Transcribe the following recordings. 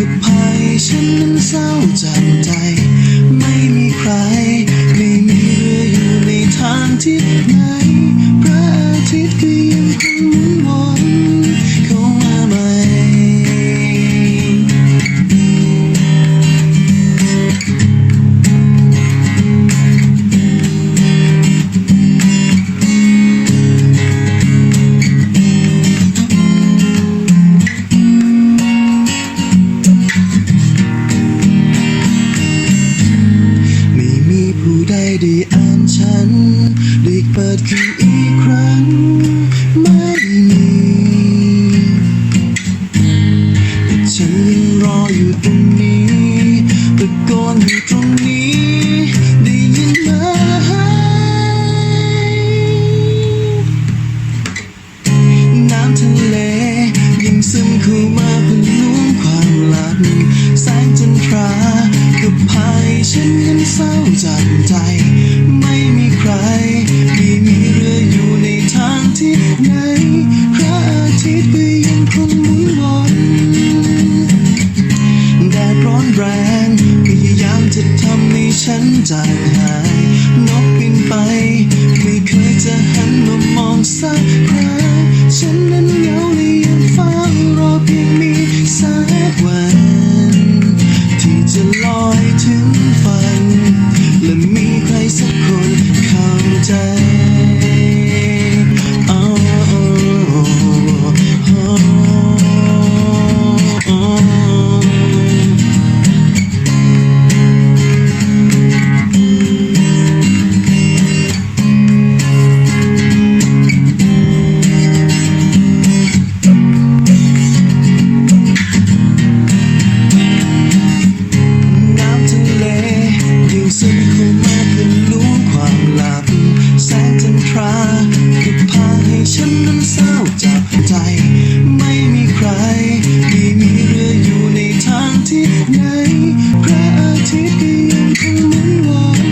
กับภัยฉันนั้นเศร้าจากใจ ไม่มีใคร ได้อ่านฉันได้เปิดขึ้นอีกครั้ง ไม่มีแต่ฉันยังรออยู่ตรงนี้ตะโกนอยู่ตรงนี้ ได้ยินไหมน้ำทะเลยิ่งซึมเข้ามาเป็นล้วงความลับแสงจันทรากับพายฉัน ศร้าจับใจ ไม่มีใครไม่มีเรืออยู่ในทางที่ไหนพระอาทิตย์ก็ยังคงหมุนวนแดดร้อนแรงพยายามจะทำให้ฉันจางหาย นกบินไป ไม่เคยจะหันมามองสักครั้ง ยิ่งซึมเข้ามาเป็นล้ความลับ แสงจันทราก็พาให้ฉันนั้นเศร้าจับใจ ไม่มีใครไม่มีเรืออยู่ในทางที่ไหนพระอาทิตย์ก็ยังคงหมุนวน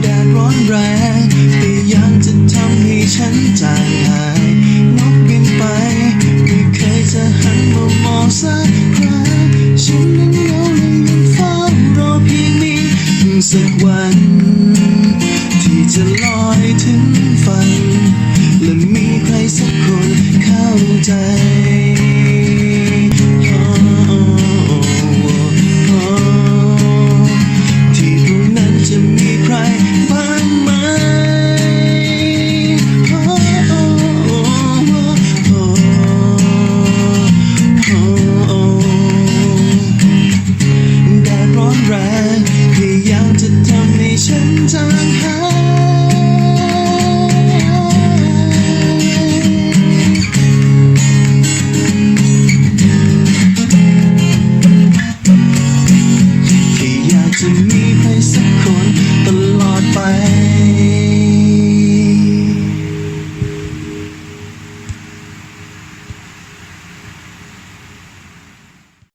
แดดร้อนแรงพยายามจะทำให้ฉันจางหายนกบินไปไม่เคยจะหันมามองสัก สักวัน ที่จะลอยถึงฝันและมีใครสักคนเข้าใจ